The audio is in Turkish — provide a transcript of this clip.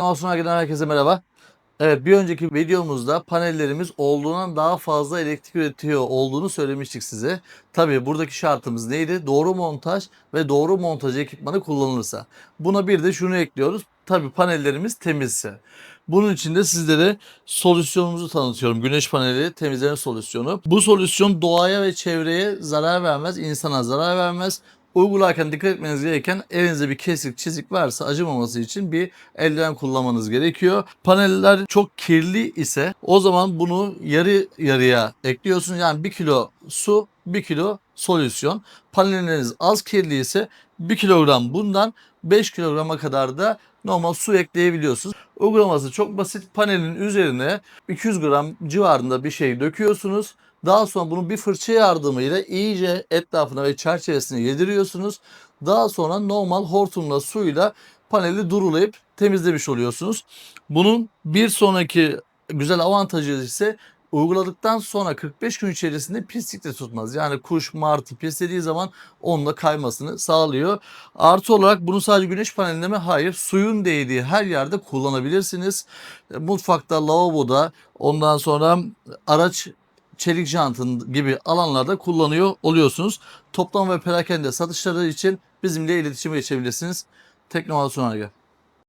Masum Ergen'den herkese merhaba. Evet bir önceki videomuzda panellerimiz olduğundan daha fazla elektrik üretiyor olduğunu söylemiştik size. Tabii buradaki şartımız neydi? Doğru montaj ve doğru montaj ekipmanı kullanılırsa. Buna bir de şunu ekliyoruz. Tabii panellerimiz temizse. Bunun için de sizlere solüsyonumuzu tanıtıyorum. Güneş paneli temizleme solüsyonu. Bu solüsyon doğaya ve çevreye zarar vermez, insana zarar vermez. Uygularken dikkat etmeniz gereken elinizde bir kesik çizik varsa acımaması için bir eldiven kullanmanız gerekiyor. Paneller çok kirli ise o zaman bunu yarı yarıya ekliyorsunuz. Yani 1 kilo su 1 kilo solüsyon. Panelleriniz az kirli ise 1 kilogram bundan 5 kilograma kadar da normal su ekleyebiliyorsunuz. Uygulaması çok basit. Panelin üzerine 200 gram civarında bir şey döküyorsunuz. Daha sonra bunu bir fırça yardımıyla iyice etrafına ve çerçevesine yediriyorsunuz. Daha sonra normal hortumla suyla paneli durulayıp temizlemiş oluyorsunuz. Bunun bir sonraki güzel avantajı ise uyguladıktan sonra 45 gün içerisinde pislik de tutmaz. Yani kuş, martı pislediği zaman onunla kaymasını sağlıyor. Artı olarak bunu sadece güneş panelinde mi? Hayır. Suyun değdiği her yerde kullanabilirsiniz. E, Mutfakta, lavaboda, ondan sonra araç çelik jantın gibi alanlarda kullanıyor oluyorsunuz. Toplam ve perakende satışları için bizimle iletişime geçebilirsiniz. Teknoval Sunarga.